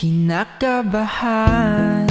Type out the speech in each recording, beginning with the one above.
Kinakabahan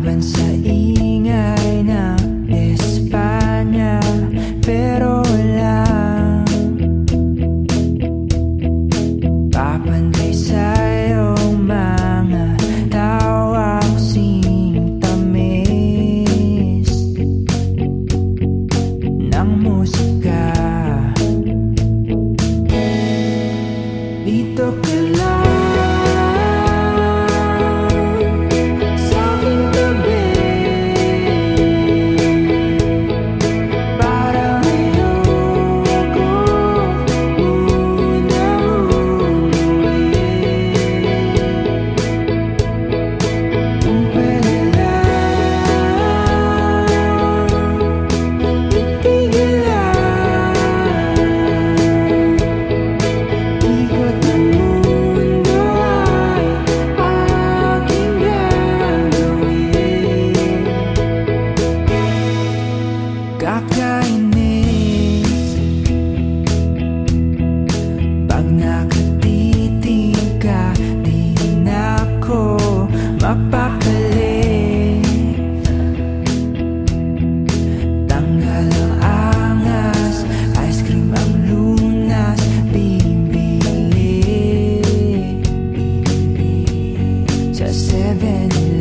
Laban sa nakakainis Pag nakatitig ka, di ako mapakali Tanggal angas, ice cream ang lunas, bibili Sa 7-Eleven